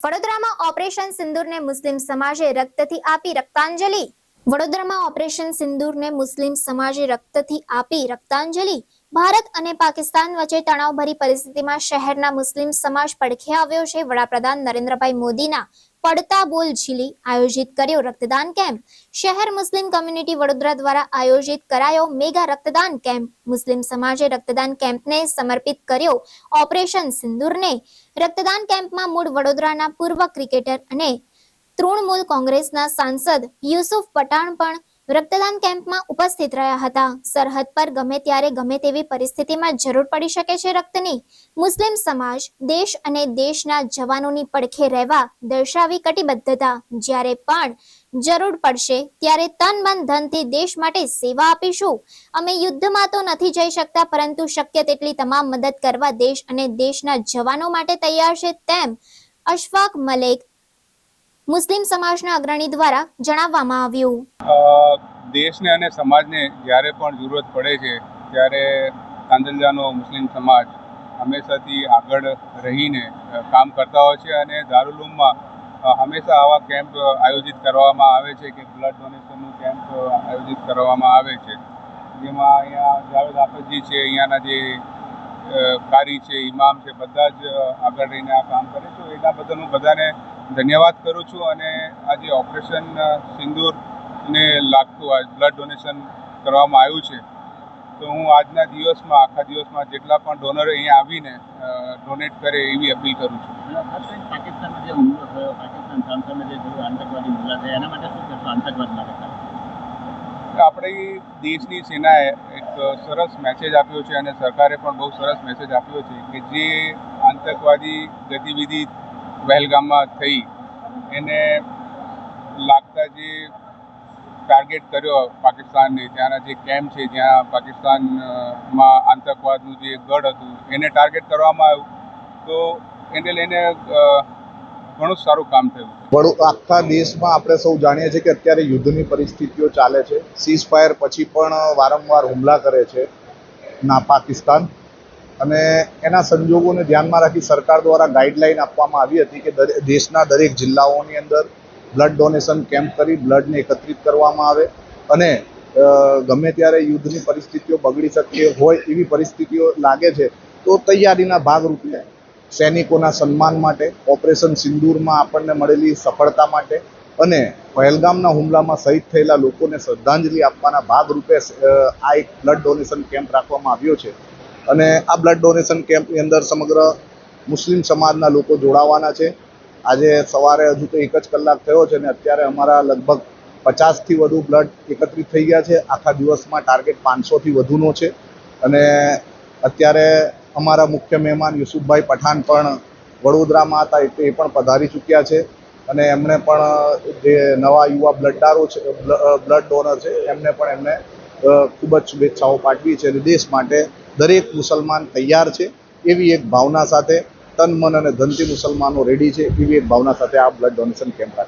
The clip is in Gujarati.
વડોદરામાં ઓપરેશન સિંદૂરને મુસ્લિમ સમાજે રક્તથી આપી રક્તાંજલિ. વડોદરામાં ઓપરેશન સિંદૂરને મુસ્લિમ સમાજે રક્તથી આપી રક્તાંજલિ. ભારત અને પાકિસ્તાન વચ્ચે તણાવભરી પરિસ્થિતિમાં શહેરના મુસ્લિમ સમાજ પડખે આવ્યો છે. વડાપ્રધાન નરેન્દ્રભાઈ મોદીના પડતા બોલ ઝીલી આયોજિત કર્યો રક્તદાન કેમ્પ. શહેર મુસ્લિમ કમ્યુનિટી વડોદરા દ્વારા આયોજિત કરાયો મેગા રક્તદાન કેમ્પ. મુસ્લિમ સમાજે રક્તદાન કેમ્પને સમર્પિત કર્યો ઓપરેશન સિંદૂરને. રક્તદાન કેમ્પમાં મૂળ વડોદરાના પૂર્વ ક્રિકેટર અને તૃણમૂલ કોંગ્રેસના સાંસદ યુસુફ પઠાણ પણ રક્તદાન કેમ્પમાં ઉપસ્થિત રહ્યા હતા. સરહદ પર ગમે ત્યારે ગમે તેવી પરિસ્થિતિમાં જરૂર પડી શકે છે રક્તની. મુસ્લિમ સમાજ, દેશ અને દેશના જવાનોની પડખે રહેવા દર્શાવી કટિબદ્ધતા. જ્યારે પણ જરૂર પડશે, ત્યારે તન, મન, ધનથી દેશ માટે સેવા આપીશું. અમે યુદ્ધમાં તો નથી જઈ શકતા, પરંતુ શક્ય તેટલી તમામ મદદ કરવા દેશ અને દેશના જવાનો માટે તૈયાર છે તેમ અશફાક મલેક મુસ્લિમ સમાજના અગ્રણી દ્વારા જણાવવામાં આવ્યું. દેશને અને સમાજને જ્યારે પણ જરૂરત પડે છે, ત્યારે કાંદલજાનો મુસ્લિમ સમાજ હંમેશાથી આગળ રહીને કામ કરતા હોય છે અને દારૂલુમમાં હંમેશા આવા કેમ્પ આયોજિત કરવામાં આવે છે કે બ્લડ ડોનેશનનું કેમ્પ આયોજિત કરવામાં આવે છે. જેમાં અહીંયા જાવેદ આફતજી છે, અહીંયાના જે કારી છે ઇમામ છે, બધા જ આગળ રહીને આ કામ કરે છે. એના હું બધાને ધન્યવાદ કરું છું અને આજે ઓપરેશન સિંદૂરને લાગતું આ બ્લડ ડોનેશન કરવામાં આવ્યું છે. તો હું આજના દિવસમાં આખા દિવસમાં જેટલા પણ ડોનર અહીંયા આવીને ડોનેટ કરે એવી અપીલ કરું છું. પાકિસ્તાનમાં જે હુમલો થયો પાકિસ્તાન સામે જે આતંકવાદી હુમલા થયા એના માટે શું કહેશો આતંકવાદ માટે? આપણી દેશની સેનાએ એક સરસ મેસેજ આપ્યો છે અને સરકારે પણ બહુ સરસ મેસેજ આપ્યો છે કે જે આતંકવાદી ગતિવિધિ પહેલગામમાં થઈ. એને લાગતા જે ટાર્ગેટ કર્યો પાકિસ્તાનને, ત્યાંના જે કેમ્પ છે જ્યાં પાકિસ્તાનમાં આતંકવાદનું જે ગઢ હતું, એને ટાર્ગેટ કરવામાં આવ્યું. તો એને લઈને ઘણું સારું કામ થયું વડો, આખા દેશમાં આપણે સૌ જાણીએ છીએ કે અત્યારે યુદ્ધની પરિસ્થિતિઓ ચાલે છે. સીઝ ફાયર પછી પણ વારંવાર હુમલા કરે છે ના પાકિસ્તાન. અને એના સંજોગોને ધ્યાનમાં રાખી સરકાર દ્વારા ગાઈડલાઈન આપવામાં આવી હતી કે દેશના દરેક જિલ્લાઓની અંદર બ્લડ ડોનેશન કેમ્પ કરી બ્લડને એકત્રિત કરવામાં આવે અને ગમે ત્યારે યુદ્ધની પરિસ્થિતિઓ બગડી શકે હોય એવી પરિસ્થિતિઓ લાગે છે, તો તૈયારીના ભાગરૂપે સૈનિકોના સન્માન માટે, ઓપરેશન સિંદૂરમાં આપણને મળેલી સફળતા માટે અને પહેલગામના હુમલામાં શહીદ થયેલા લોકોને શ્રદ્ધાંજલિ આપવાના ભાગરૂપે આ એક બ્લડ ડોનેશન કેમ્પ રાખવામાં આવ્યો છે. અને આ બ્લડ ડોનેશન કેમ્પની અંદર સમગ્ર મુસ્લિમ સમાજના લોકો જોડાવાના છે. આજે સવારે હજુ તો એક જ કલાક થયો છે અને અત્યારે અમારા લગભગ પચાસથી વધુ બ્લડ એકત્રિત થઈ ગયા છે. આખા દિવસમાં ટાર્ગેટ પાંચસોથી વધુનો છે. અને અત્યારે અમારા મુખ્ય મહેમાન યુસુફભાઈ પઠાણ પણ વડોદરામાં હતા એટલે એ પણ પધારી ચૂક્યા છે. અને એમણે પણ જે નવા યુવા બ્લડદારો છે બ્લડ ડોનર છે, એમને પણ એમને ખૂબ જ શુભેચ્છાઓ પાઠવી છે અને દેશ માટે દરેક મુસલમાન તૈયાર છે. એવી એક ભાવના સાથે તન, મન અને ધનથી મુસલમાનો રેડી છે. એવી એક ભાવના સાથે આ બ્લડ ડોનેશન કેમ્પ